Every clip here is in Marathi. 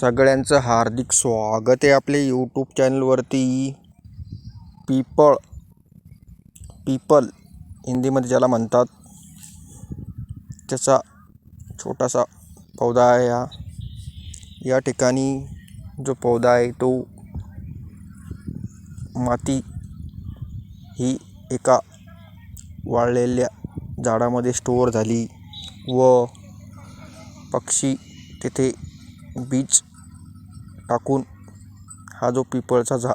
सगळ्यांचं हार्दिक स्वागत आहे आपल्या यूट्यूब चॅनलवरती पीपळ पीपल हिंदीमध्ये ज्याला म्हणतात त्याचा छोटासा पौधा आहे हा. या ठिकाणी जो पौधा आहे तो माती ही एका वाळलेल्या झाडामध्ये स्टोअर झाली व पक्षी तेथे बीज टाकून हा जो पिपळचा झा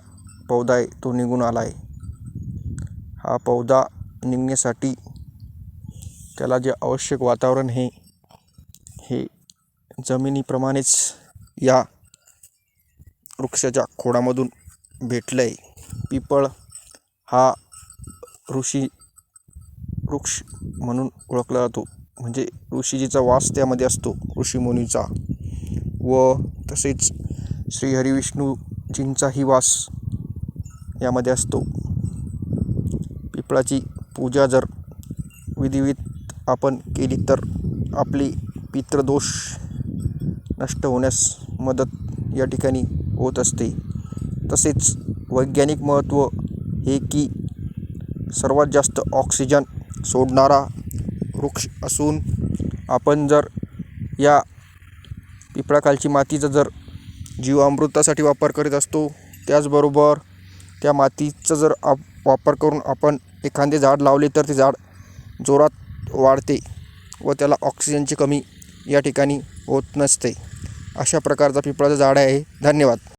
पौधा आहे तो निघून आला आहे हा पौधा निघण्यासाठी त्याला जे आवश्यक वातावरण हे हे जमिनीप्रमाणेच या वृक्षाच्या खोडामधून भेटलं आहे पिपळ हा ऋषी वृक्ष म्हणून ओळखला जातो. म्हणजे ऋषीजीचा वास त्यामध्ये असतो ऋषीमुनीचा. व तसेच श्री हरिविष्णूजींचाही वास यामध्ये असतो. पिपळाची पूजा जर विधिवित आपण केली तर आपली पितृदोष नष्ट होण्यास मदत या ठिकाणी होत असते. तसेच वैज्ञानिक महत्त्व हे की सर्वात जास्त ऑक्सिजन सोडणारा वृक्ष असून आपण जर या पिपळाखालची मातीचं जर जीवामृतासाठी वापर करीत असतो. त्याचबरोबर त्या मातीचा जर आप वापर करून आपण एखादे झाड लावले तर ते झाड जोरात वाढते व त्याला ऑक्सिजनची कमी या ठिकाणी होत नसते. अशा प्रकारचा पिपळाचं झाड आहे. धन्यवाद.